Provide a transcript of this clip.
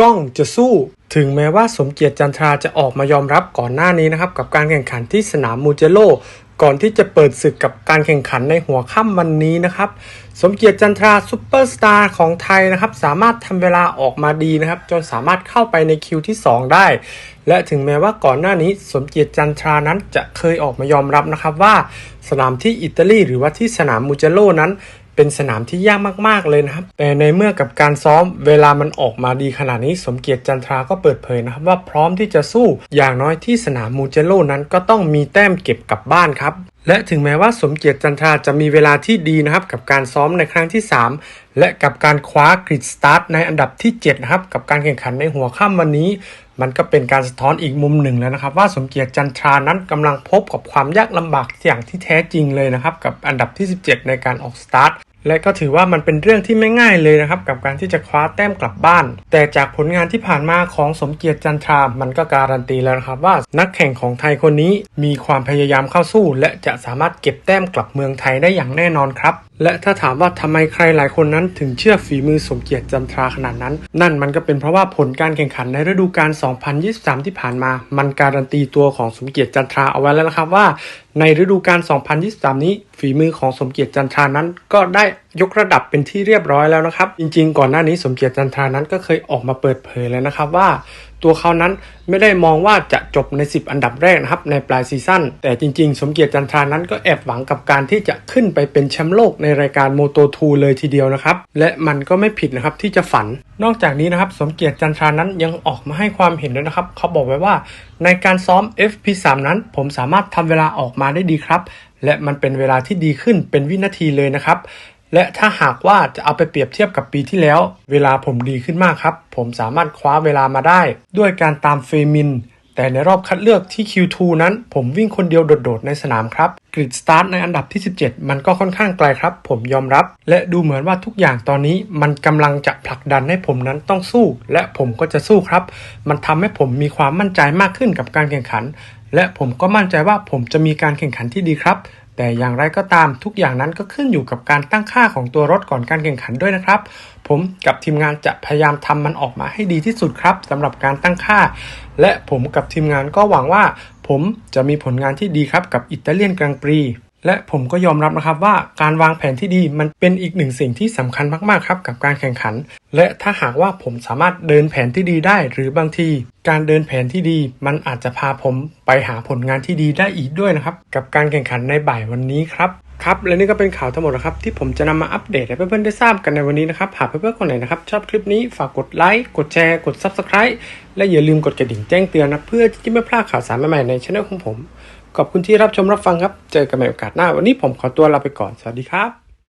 ก้องจะสู้ ถึงแม้ว่าสมเกียรติจันทราจะออกมายอมรับก่อนหน้านี้นะครับกับการแข่งขันที่สนามมูเจโลก่อนที่จะเปิดศึกกับการแข่งขันในหัวค่ำวันนี้นะครับ สมเกียรติจันทราซูเปอร์สตาร์ของไทยนะครับ สามารถทำเวลาออกมาดีนะครับ จนสามารถเข้าไปในคิวที่ 2 ได้ และถึงแม้ว่าก่อนหน้านี้ สมเกียรติจันทรานั้นจะเคยออกมายอมรับนะครับว่า สนามที่อิตาลีหรือว่าที่สนามมูเจโลนั้น เป็นสนามที่ยากมากๆเลยนะครับ แต่ในเมื่อกับการซ้อมเวลามันออกมาดีขนาดนี้สมเกียรติจันทราก็เปิดเผยนะครับ ว่าพร้อมที่จะสู้อย่างน้อยที่สนามมูเจโลนั้นก็ต้องมีแต้มเก็บกลับบ้านครับและถึงแม้ว่าสมเกียรติจันทราจะมีเวลาที่ดีนะครับกับการซ้อมในครั้งที่ 3และกับการคว้ากริดสตาร์ทในอันดับที่7นะครับกับการแข่งขันในหัวค่ำวันนี้ มันก็เป็นการสะท้อนอีกมุมหนึ่งแล้วนะครับ ว่าสมเกียรติจันทรานั้นกำลังพบกับความยากลำบากอย่างที่แท้จริงเลยนะครับ กับอันดับที่ 17 ในการออกสตาร์ทและก็ถือว่ามันเป็นเรื่องที่ไม่ง่ายเลยนะครับกับการที่จะคว้าแต้มกลับบ้าน แต่จากผลงานที่ผ่านมาของสมเกียรติจันทรา มันก็การันตีแล้วนะครับว่านักแข่งของไทยคนนี้มีความพยายามเข้าสู้ และจะสามารถเก็บแต้มกลับเมืองไทยได้อย่างแน่นอนครับ และถ้าถามว่าทำไมใครหลายคนนั้น ถึงเชื่อฝีมือสมเกียรติจันทราขนาดนั้น นั่นมันก็เป็นเพราะว่าผลการแข่งขันในฤดูกาล 2023 ที่ผ่านมา มันการันตีตัวของสมเกียรติจันทราเอาไว้แล้วนะครับว่าในฤดูกาล 2023 นี้ ฝีมือของสมเกียรติจันทรานั้นก็ได้ยกระดับเป็นที่เรียบร้อยแล้วนะครับ จริงๆ ก่อนหน้านี้สมเกียรติจันทรานั้นก็เคยออกมาเปิดเผยแล้วนะครับว่า ตัวเขานั้นไม่ได้มองว่าจะจบใน 10 อันดับแรกนะครับในปลายซีซั่นแต่จริงๆ สมเกียรติจันทรานั้นก็แอบหวังกับการที่จะขึ้นไปเป็นแชมป์โลกในรายการโมโต2เลยทีเดียวนะครับ และมันก็ไม่ผิดนะครับที่จะฝัน นอกจากนี้นะครับสมเกียรติจันทรานั้นยังออกมาให้ความเห็นด้วยนะครับ เขาบอกไว้ว่า ในการซ้อม FP3 นั้น ผมสามารถทำเวลาออกมาได้ดีครับและมันเป็นเวลาที่ดีขึ้นเป็นวินาทีเลยนะครับ และถ้าหากว่าจะเอาไปเปรียบเทียบกับปีที่แล้ว เวลาผมดีขึ้นมากครับ ผมสามารถคว้าเวลามาได้ ด้วยการตามเฟมิน แต่ในรอบคัดเลือกที่ Q2 นั้น ผมวิ่งคนเดียวโดดๆในสนามครับกริดสตาร์ทในอันดับที่ 17 มันก็ค่อนข้างไกลครับ ผมยอมรับ และดูเหมือนว่าทุกอย่างตอนนี้ มันกำลังจะผลักดันให้ผมนั้นต้องสู้ และผมก็จะสู้ครับ มันทำให้ผมมีความมั่นใจมากขึ้นกับการแข่งขัน และผมก็มั่นใจว่าผมจะมีการแข่งขันที่ดีครับ แต่อย่างไรก็ตามทุกอย่างนั้นก็ขึ้นอยู่กับการตั้งค่าของตัวรถก่อนการแข่งขันด้วยนะครับ ผมกับทีมงานจะพยายามทำมันออกมาให้ดีที่สุดครับสำหรับการตั้งค่า และผมกับทีมงานก็หวังว่า ผมจะมีผลงานที่ดีครับกับอิตาเลียนกลางปรี และผมก็ยอมรับนะครับว่าการวางแผนที่ดีมันเป็นอีกหนึ่งสิ่งที่สำคัญมากๆครับกับการแข่งขัน และถ้าหากว่าผมสามารถเดินแผนที่ดีได้ หรือบางที การเดินแผนที่ดี มันอาจจะพาผมไปหาผลงานที่ดีได้อีกด้วยนะครับ กับการแข่งขันในบ่ายวันนี้ครับครับและนี่ก็เป็นข่าวทั้งหมดนะครับที่ผมจะนำมาอัปเดตให้เพื่อนๆได้ทราบกันในวันนี้นะครับหากเพื่อนๆคนไหนนะครับชอบคลิปนี้ฝากกดไลค์กดแชร์กด Subscribe และอย่าลืมกดกระดิ่งแจ้งเตือนนะ เพื่อที่จะไม่พลาดข่าวสารใหม่ๆในช่องของผม ขอบคุณที่รับชมรับฟังครับ เจอกันใหม่โอกาสหน้า วันนี้ผมขอตัวลาไปก่อน สวัสดีครับ